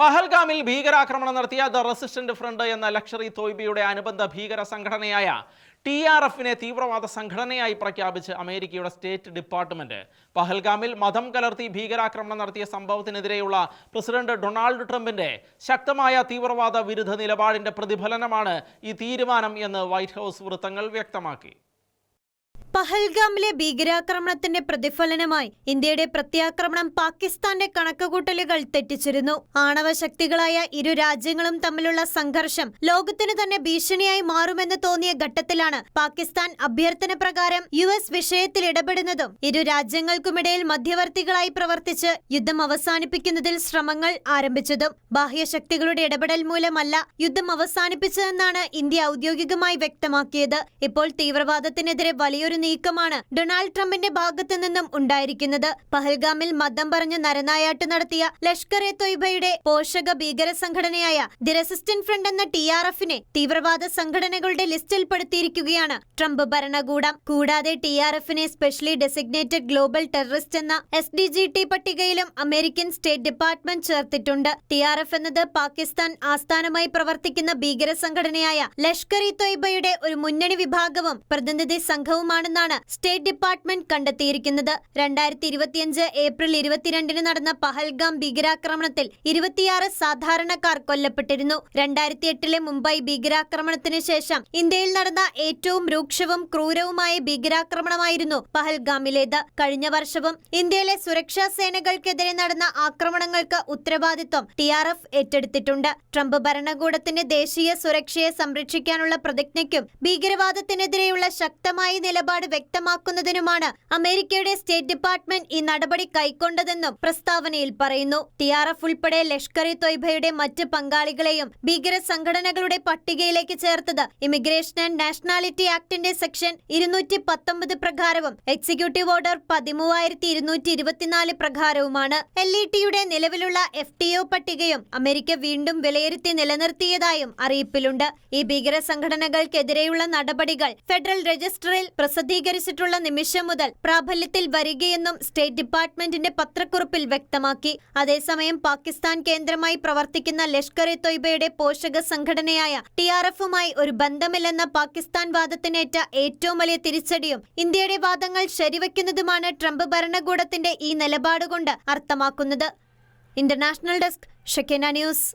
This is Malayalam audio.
പഹൽഗാമിൽ ഭീകരാക്രമണം നടത്തിയ ദ റെസിസ്റ്റന്റ് ഫ്രണ്ട് എന്ന ലക്ഷറി തോയ്ബിയുടെ അനുബന്ധ ഭീകര സംഘടനയായ ടി ആർ എഫിനെ തീവ്രവാദ സംഘടനയായി പ്രഖ്യാപിച്ച് അമേരിക്കയുടെ സ്റ്റേറ്റ് ഡിപ്പാർട്ട്മെന്റ്. പഹൽഗാമിൽ മതം കലർത്തി ഭീകരാക്രമണം നടത്തിയ സംഭവത്തിനെതിരെയുള്ള പ്രസിഡന്റ് ഡൊണാൾഡ് ട്രംപിന്റെ ശക്തമായ തീവ്രവാദ വിരുദ്ധ നിലപാടിന്റെ പ്രതിഫലനമാണ് ഈ തീരുമാനം എന്ന് വൈറ്റ് ഹൗസ് വൃത്തങ്ങൾ വ്യക്തമാക്കി. പഹൽഗാമിലെ ഭീകരാക്രമണത്തിന്റെ പ്രതിഫലനമായി ഇന്ത്യയുടെ പ്രത്യാക്രമണം പാകിസ്ഥാന്റെ കണക്കുകൂട്ടലുകൾ തെറ്റിച്ചിരുന്നു. ആണവ ശക്തികളായ ഇരു രാജ്യങ്ങളും തമ്മിലുള്ള സംഘർഷം ലോകത്തിന് തന്നെ ഭീഷണിയായി മാറുമെന്ന് തോന്നിയ ഘട്ടത്തിലാണ് പാകിസ്ഥാൻ അഭ്യർത്ഥന പ്രകാരം യു എസ് വിഷയത്തിൽ ഇടപെടുന്നതും. ഇരു രാജ്യങ്ങൾക്കുമിടയിൽ മധ്യവർത്തികളായി പ്രവർത്തിച്ച് യുദ്ധം അവസാനിപ്പിക്കുന്നതിൽ ശ്രമങ്ങൾ ആരംഭിച്ചതും. ബാഹ്യ ശക്തികളുടെ ഇടപെടൽ മൂലമല്ല യുദ്ധം അവസാനിപ്പിച്ചതെന്നാണ് ഇന്ത്യ ഔദ്യോഗികമായി വ്യക്തമാക്കിയത്. ഇപ്പോൾ തീവ്രവാദത്തിനെതിരെ വലിയൊരു നീക്കമാണ് ഡൊണാൾഡ് ട്രംപിന്റെ ഭാഗത്തു നിന്നും ഉണ്ടായിരിക്കുന്നത്. പഹൽഗാമിൽ മതം പറഞ്ഞ് നരനായാട്ട് നടത്തിയ ലഷ്കർ എ തൊയ്ബയുടെ പോഷക ഭീകര സംഘടനയായ ദി റെസിസ്റ്റന്റ് ഫ്രണ്ട് എന്ന ടി ആർ എഫിനെ തീവ്രവാദ സംഘടനകളുടെ ലിസ്റ്റിൽപ്പെടുത്തിയിരിക്കുകയാണ് ട്രംപ് ഭരണകൂടം കൂടാതെ ടി ആർ എഫിനെ സ്പെഷ്യലി ഡെസിഗ്നേറ്റഡ് ഗ്ലോബൽ ടെററിസ്റ്റ് എന്ന എസ് ഡി ജി ടി പട്ടികയിലും അമേരിക്കൻ സ്റ്റേറ്റ് ഡിപ്പാർട്ട്മെന്റ് ചേർത്തിട്ടുണ്ട്. ടി ആർ എഫ് എന്നത് പാകിസ്ഥാൻ ആസ്ഥാനമായി പ്രവർത്തിക്കുന്ന ഭീകര സംഘടനയായ ലഷ്കർ ഇ തൊയ്ബയുടെ ഒരു മുന്നണി വിഭാഗവും പ്രതിനിധി സംഘവുമാണെന്നാണ് സ്റ്റേറ്റ് ഡിപ്പാർട്ട്മെന്റ് കണ്ടെത്തിയിരിക്കുന്നത്. രണ്ടായിരത്തി ഇരുപത്തിയഞ്ച് ഏപ്രിൽ ഇരുപത്തിരണ്ടിന് നടന്ന പഹൽഗാം ഭീകരാക്രമണത്തിൽ ഇരുപത്തിയാറ് സാധാരണക്കാർ കൊല്ലപ്പെട്ടിരുന്നു. രണ്ടായിരത്തി എട്ടിലെ മുംബൈ ഭീകരാക്രമണത്തിന് ശേഷം ഇന്ത്യയിൽ നടന്ന ഏറ്റവും രൂക്ഷവും ക്രൂരവുമായ ഭീകരാക്രമണമായിരുന്നു പഹൽഗാമിലേത്. കഴിഞ്ഞ വർഷവും ഇന്ത്യയിലെ സുരക്ഷാ സേനകൾക്കെതിരെ നടന്ന ആക്രമണങ്ങൾക്ക് ഉത്തരവാദിത്വം ടി ആർ എഫ് ഏറ്റെടുത്തിട്ടുണ്ട്. ട്രംപ് ഭരണകൂടത്തിന്റെ ദേശീയ സുരക്ഷയെ സംരക്ഷിക്കാനുള്ള പ്രതിജ്ഞയ്ക്കും ഭീകരവാദത്തിനെതിരെയുള്ള ശക്തമായ നിലപാട് വ്യക്തമാക്കുന്നതിനുമാണ് അമേരിക്കയുടെ സ്റ്റേറ്റ് ഡിപ്പാർട്ട്മെന്റ് ഈ നടപടി കൈക്കൊണ്ടതെന്നും പ്രസ്താവനയിൽ പറയുന്നു. ടിആർഎഫ് ആർ എഫ് ഉൾപ്പെടെ ലഷ്കർ ഇ തൊയ്ബയുടെ മറ്റ് പങ്കാളികളെയും ഭീകര സംഘടനകളുടെ പട്ടികയിലേക്ക് ചേർത്തത് ഇമിഗ്രേഷൻ ആൻഡ് നാഷണാലിറ്റി ആക്ടിന്റെ സെക്ഷൻ ഇരുന്നൂറ്റി പത്തൊമ്പത് പ്രകാരവും എക്സിക്യൂട്ടീവ് ഓർഡർ പതിമൂവായിരത്തി ഇരുന്നൂറ്റി ഇരുപത്തിനാല് പ്രകാരവുമാണ് എൽ ഇ ടിയുടെ നിലവിലുള്ള എഫ് ടി ഒ പട്ടികയും അമേരിക്ക വീണ്ടും വിലയിരുത്തി നിലനിർത്തിയതായും അറിയിപ്പിലുണ്ട്. ഈ ഭീകര സംഘടനകൾക്കെതിരെയുള്ള നടപടികൾ ഫെഡറൽ രജിസ്റ്ററിൽ പ്രസിദ്ധീകരിച്ചിട്ടുള്ള നിമിഷം മുതൽ പ്രാബല്യത്തിൽ വരികയെന്നും സ്റ്റേറ്റ് ഡിപ്പാർട്ട്മെന്റിന്റെ പത്രക്കുറിപ്പിൽ വ്യക്തമാക്കി. അതേസമയം പാകിസ്ഥാൻ കേന്ദ്രമായി പ്രവർത്തിക്കുന്ന ലഷ്കർ ഇ തൊയ്ബയുടെ പോഷക സംഘടനയായ ടി ആർ എഫുമായി ഒരു ബന്ധമില്ലെന്ന പാകിസ്ഥാൻ വാദത്തിനേറ്റ ഏറ്റവും വലിയ തിരിച്ചടിയും ഇന്ത്യയുടെ വാദങ്ങൾ ശരിവെക്കുന്നതുമാണ് ട്രംപ് ഭരണകൂടത്തിന്റെ ഈ നിലപാടുകൊണ്ട് അർത്ഥമാക്കുന്നത്. International desk Shekinah news.